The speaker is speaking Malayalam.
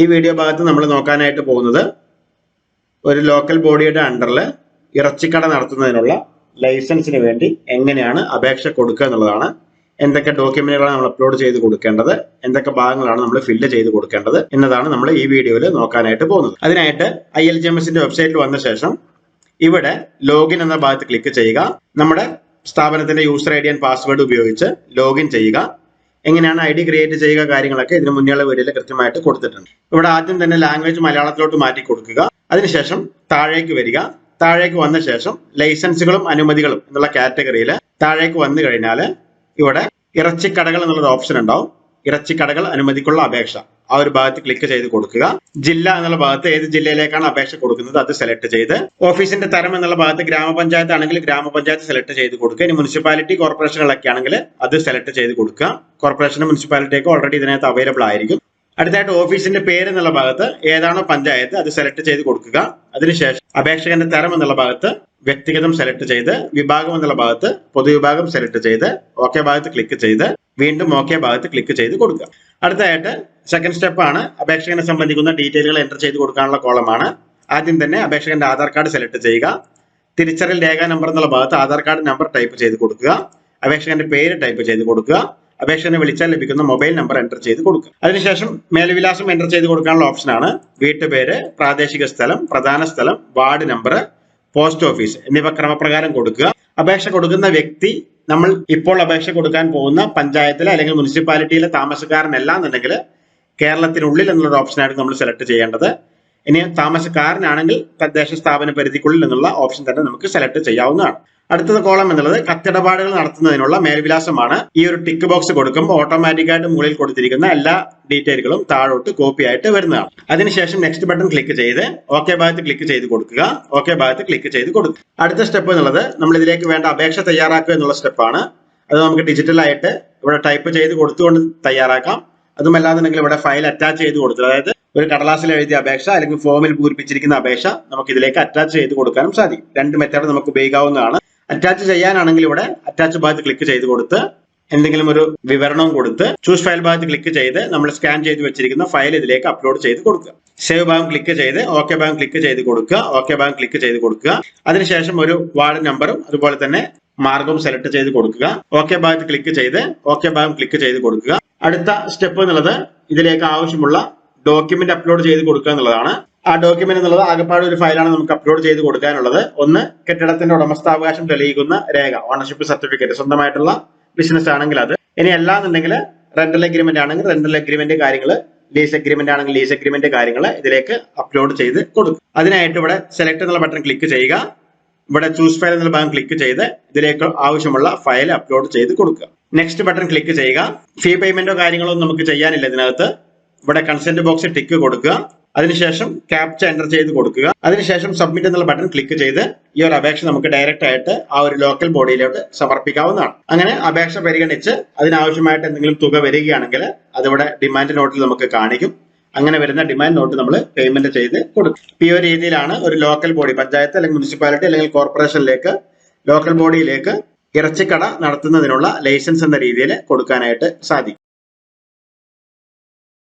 ഈ വീഡിയോ ഭാഗത്ത് നമ്മൾ നോക്കാനായിട്ട് പോകുന്നത് ഒരു ലോക്കൽ ബോഡിയുടെ അണ്ടറിൽ ഇറച്ചിക്കട നടത്തുന്നതിനുള്ള ലൈസൻസിന് വേണ്ടി എങ്ങനെയാണ് അപേക്ഷ കൊടുക്കുക എന്നുള്ളതാണ്. എന്തൊക്കെ ഡോക്യുമെന്റുകളാണ് നമ്മൾ അപ്ലോഡ് ചെയ്ത് കൊടുക്കേണ്ടത്? എന്തൊക്കെ ഭാഗങ്ങളാണ് നമ്മൾ ഫില്ല് ചെയ്ത് കൊടുക്കേണ്ടത്? എന്നതാണ് നമ്മൾ ഈ വീഡിയോയിൽ നോക്കാനായിട്ട് പോകുന്നത്. അതിനായിട്ട് ഐ എൽ ജി എം എസിന്റെ വെബ്സൈറ്റിൽ വന്ന ശേഷം ഇവിടെ ലോഗിൻ എന്ന ഭാഗത്ത് ക്ലിക്ക് ചെയ്യുക. നമ്മുടെ സ്ഥാപനത്തിന്റെ user I D and password ഉപയോഗിച്ച് ലോഗിൻ ചെയ്യുക. എങ്ങനെയാണ് ഐ ഡി ക്രിയേറ്റ് ചെയ്യുക കാര്യങ്ങളൊക്കെ ഇതിന് മുന്നേയുള്ള വീഡിയോയിൽ കൃത്യമായിട്ട് കൊടുത്തിട്ടുണ്ട്. ഇവിടെ ആദ്യം തന്നെ ലാംഗ്വേജ് മലയാളത്തിലോട്ട് മാറ്റി കൊടുക്കുക. അതിനുശേഷം താഴേക്ക് വരിക. താഴേക്ക് വന്ന ശേഷം ലൈസൻസുകളും അനുമതികളും എന്നുള്ള കാറ്റഗറിയിൽ താഴേക്ക് വന്നു കഴിഞ്ഞാൽ ഇവിടെ ഇറച്ചിക്കടകൾ എന്നുള്ളൊരു ഓപ്ഷൻ ഉണ്ടാവും. ഇറച്ചിക്കടകൾ അനുമതിക്കുള്ള അപേക്ഷ. ആ ഒരു ഭാഗത്ത് ക്ലിക്ക് ചെയ്ത് കൊടുക്കുക. ജില്ല എന്നുള്ള ഭാഗത്ത് ഏത് ജില്ലയിലേക്കാണ് അപേക്ഷ കൊടുക്കുന്നത് അത് സെലക്ട് ചെയ്ത് ഓഫീസിന്റെ തരം എന്നുള്ള ഭാഗത്ത് ഗ്രാമപഞ്ചായത്ത് ആണെങ്കിൽ ഗ്രാമപഞ്ചായത്ത് സെലക്ട് ചെയ്ത് കൊടുക്കുക. ഇനി മുനിസിപ്പാലിറ്റി കോർപ്പറേഷനുകളൊക്കെ ആണെങ്കിൽ അത് സെലക്ട് ചെയ്ത് കൊടുക്കുക. കോർപ്പറേഷനും മുനിസിപ്പാലിറ്റിയൊക്കെ ഓൾറെഡി ഇതിനകത്ത് അവൈലബിൾ ആയിരിക്കും. അടുത്തായിട്ട് ഓഫീസിന്റെ പേര് എന്നുള്ള ഭാഗത്ത് ഏതാണോ പഞ്ചായത്ത് അത് സെലക്ട് ചെയ്ത് കൊടുക്കുക. അതിനുശേഷം അപേക്ഷകന്റെ തരം എന്നുള്ള ഭാഗത്ത് വ്യക്തിഗതം സെലക്ട് ചെയ്ത് വിഭാഗം എന്നുള്ള ഭാഗത്ത് പൊതുവിഭാഗം സെലക്ട് ചെയ്ത് ഓക്കെ ഭാഗത്ത് ക്ലിക്ക് ചെയ്ത് വീണ്ടും ഓക്കെ ഭാഗത്ത് ക്ലിക്ക് ചെയ്ത് കൊടുക്കുക. അടുത്തതായിട്ട് സെക്കൻഡ് സ്റ്റെപ്പ് ആണ് അപേക്ഷകനെ സംബന്ധിക്കുന്ന ഡീറ്റെയിലുകൾ എന്റർ ചെയ്ത് കൊടുക്കാനുള്ള കോളമാണ് ആദ്യം തന്നെ അപേക്ഷകന്റെ ആധാർ കാർഡ് സെലക്ട് ചെയ്യുക. തിരിച്ചറിയൽ രേഖ നമ്പർ എന്നുള്ള ഭാഗത്ത് ആധാർ കാർഡ് നമ്പർ ടൈപ്പ് ചെയ്ത് കൊടുക്കുക. അപേക്ഷകന്റെ പേര് ടൈപ്പ് ചെയ്ത് കൊടുക്കുക. അപേക്ഷകനെ വിളിച്ചാൽ ലഭിക്കുന്ന മൊബൈൽ നമ്പർ എന്റർ ചെയ്ത് കൊടുക്കുക. അതിനുശേഷം മേൽവിലാസം എന്റർ ചെയ്ത് കൊടുക്കാനുള്ള ഓപ്ഷനാണ് വീട്ടുപേര് പ്രാദേശിക സ്ഥലം പ്രധാന സ്ഥലം വാർഡ് നമ്പർ പോസ്റ്റ് ഓഫീസ് എന്നിവ ക്രമപ്രകാരം കൊടുക്കുക. അപേക്ഷ കൊടുക്കുന്ന വ്യക്തി നമ്മൾ ഇപ്പോൾ അപേക്ഷ കൊടുക്കാൻ പോകുന്ന പഞ്ചായത്തിലെ അല്ലെങ്കിൽ മുനിസിപ്പാലിറ്റിയിലെ താമസക്കാരനല്ല എന്നുണ്ടെങ്കിൽ കേരളത്തിനുള്ളിൽ എന്നുള്ള ഓപ്ഷനായിട്ട് നമ്മൾ സെലക്ട് ചെയ്യേണ്ടത്. ഇനി താമസക്കാരനാണെങ്കിൽ തദ്ദേശ സ്ഥാപന പരിധിക്കുള്ളിൽ എന്നുള്ള ഓപ്ഷൻ തന്നെ നമുക്ക് സെലക്ട് ചെയ്യാവുന്നതാണ്. അടുത്തത് കോളം എന്നുള്ളത് കത്തിടപാടുകൾ നടത്തുന്നതിനുള്ള മേൽവിലാസമാണ്. ഈ ഒരു ടിക്ക് ബോക്സ് കൊടുക്കുമ്പോൾ ഓട്ടോമാറ്റിക് ആയിട്ട് മുകളിൽ കൊടുത്തിരിക്കുന്ന എല്ലാ ഡീറ്റെയിലുകളും താഴോട്ട് കോപ്പി ആയിട്ട് വരുന്നതാണ്. അതിനുശേഷം നെക്സ്റ്റ് ബട്ടൺ ക്ലിക്ക് ചെയ്ത് ഓക്കെ ഭാഗത്ത് ക്ലിക്ക് ചെയ്ത് കൊടുക്കുക. ഓക്കെ ഭാഗത്ത് ക്ലിക്ക് ചെയ്ത് കൊടുക്കുക. അടുത്ത സ്റ്റെപ്പ് എന്നുള്ളത് നമ്മൾ ഇതിലേക്ക് വേണ്ട അപേക്ഷ തയ്യാറാക്കുക എന്നുള്ള സ്റ്റെപ്പാണ് അത് നമുക്ക് ഡിജിറ്റൽ ആയിട്ട് ഇവിടെ ടൈപ്പ് ചെയ്ത് കൊടുത്തുകൊണ്ട് തയ്യാറാക്കാം. അതുമല്ലാന്നുണ്ടെങ്കിൽ ഇവിടെ ഫയൽ അറ്റാച്ച് ചെയ്ത് കൊടുത്തു അതായത് ഒരു കടലാസിൽ എഴുതിയ അപേക്ഷ അല്ലെങ്കിൽ ഫോമിൽ പൂരിപ്പിച്ചിരിക്കുന്ന അപേക്ഷ നമുക്ക് ഇതിലേക്ക് അറ്റാച്ച് ചെയ്ത് കൊടുക്കാനും സാധിക്കും. രണ്ട് മെത്തേഡ് നമുക്ക് ഉപയോഗിക്കാവുന്നതാണ്. അറ്റാച്ച് ചെയ്യാനാണെങ്കിൽ ഇവിടെ അറ്റാച്ച് ഭാഗത്ത് ക്ലിക്ക് ചെയ്ത് കൊടുത്ത് എന്തെങ്കിലും ഒരു വിവരണം കൊടുത്ത് ചൂസ് ഫയൽ ഭാഗത്ത് ക്ലിക്ക് ചെയ്ത് നമ്മൾ സ്കാൻ ചെയ്ത് വെച്ചിരിക്കുന്ന ഫയൽ ഇതിലേക്ക് അപ്ലോഡ് ചെയ്ത് കൊടുക്കുക. സേവ് ഭാഗം ക്ലിക്ക് ചെയ്ത് ഓക്കെ ഭാഗം ക്ലിക്ക് ചെയ്ത് കൊടുക്കുക. ഓക്കെ ഭാഗം ക്ലിക്ക് ചെയ്ത് കൊടുക്കുക. അതിനുശേഷം ഒരു വാർഡ് നമ്പറും അതുപോലെ തന്നെ മാർഗവും സെലക്ട് ചെയ്ത് കൊടുക്കുക. ഓക്കെ ഭാഗത്ത് ക്ലിക്ക് ചെയ്ത് ഓക്കെ ഭാഗം ക്ലിക്ക് ചെയ്ത് കൊടുക്കുക. അടുത്ത സ്റ്റെപ്പ് എന്നുള്ളത് ഇതിലേക്ക് ആവശ്യമുള്ള ഡോക്യുമെന്റ് അപ്ലോഡ് ചെയ്ത് കൊടുക്കുക എന്നുള്ളതാണ്. ആ ഡോക്യുമെന്റ് എന്നുള്ളത് ആകെപ്പാട് ഒരു ഫയലാണ് നമുക്ക് അപ്ലോഡ് ചെയ്ത് കൊടുക്കാനുള്ളത്. ഒന്ന് കെട്ടിടത്തിന്റെ ഉടമസ്ഥാവകാശം തെളിയിക്കുന്ന രേഖ ഓണർഷിപ്പ് സർട്ടിഫിക്കറ്റ് സ്വന്തമായിട്ടുള്ള ബിസിനസ് ആണെങ്കിൽ അത്. ഇനി അല്ലാന്നുണ്ടെങ്കിൽ റെന്റൽ അഗ്രിമെന്റ് ആണെങ്കിൽ റെന്റൽ അഗ്രിമെന്റ് കാര്യങ്ങൾ ലീസ് അഗ്രിമെന്റ് ആണെങ്കിൽ ലീസ് അഗ്രിമെന്റ് കാര്യങ്ങൾ ഇതിലേക്ക് അപ്ലോഡ് ചെയ്ത് കൊടുക്കും അതിനായിട്ട് ഇവിടെ സെലക്ട് എന്നുള്ള ബട്ടൺ ക്ലിക്ക് ചെയ്യുക. ഇവിടെ ചൂസ് ഫയൽ എന്നുള്ള ഭാഗം ക്ലിക്ക് ചെയ്ത് ഇതിലേക്ക് ആവശ്യമുള്ള ഫയൽ അപ്ലോഡ് ചെയ്ത് കൊടുക്കുക. നെക്സ്റ്റ് ബട്ടൺ ക്ലിക്ക് ചെയ്യുക. ഫീ പേയ്മെന്റോ കാര്യങ്ങളോ നമുക്ക് ചെയ്യാനില്ല ഇതിനകത്ത്. ഇവിടെ കൺസെന്റ് ബോക്സിൽ ടിക്ക് കൊടുക്കുക. അതിനുശേഷം ക്യാപ്ച എന്റർ ചെയ്ത് കൊടുക്കുക. അതിനുശേഷം സബ്മിറ്റ് എന്നുള്ള ബട്ടൺ ക്ലിക്ക് ചെയ്ത് ഈ ഒരു അപേക്ഷ നമുക്ക് ഡയറക്റ്റ് ആയിട്ട് ആ ഒരു ലോക്കൽ ബോഡിയിലോട്ട് സമർപ്പിക്കാവുന്നതാണ്. അങ്ങനെ അപേക്ഷ പരിഗണിച്ച് അതിനാവശ്യമായിട്ട് എന്തെങ്കിലും തുക വരികയാണെങ്കിൽ അതിവിടെ ഡിമാൻഡ് നോട്ടിൽ നമുക്ക് കാണിക്കും. അങ്ങനെ വരുന്ന ഡിമാൻഡ് നോട്ട് നമ്മൾ പേയ്മെന്റ് ചെയ്ത് കൊടുക്കും. ഈ ഒരു രീതിയിലാണ് ഒരു ലോക്കൽ ബോഡി പഞ്ചായത്ത് അല്ലെങ്കിൽ മുനിസിപ്പാലിറ്റി അല്ലെങ്കിൽ കോർപ്പറേഷനിലേക്ക് ലോക്കൽ ബോഡിയിലേക്ക് ഇറച്ചിക്കട നടത്തുന്നതിനുള്ള ലൈസൻസ് എന്ന രീതിയിൽ കൊടുക്കാനായിട്ട് സാധിക്കും.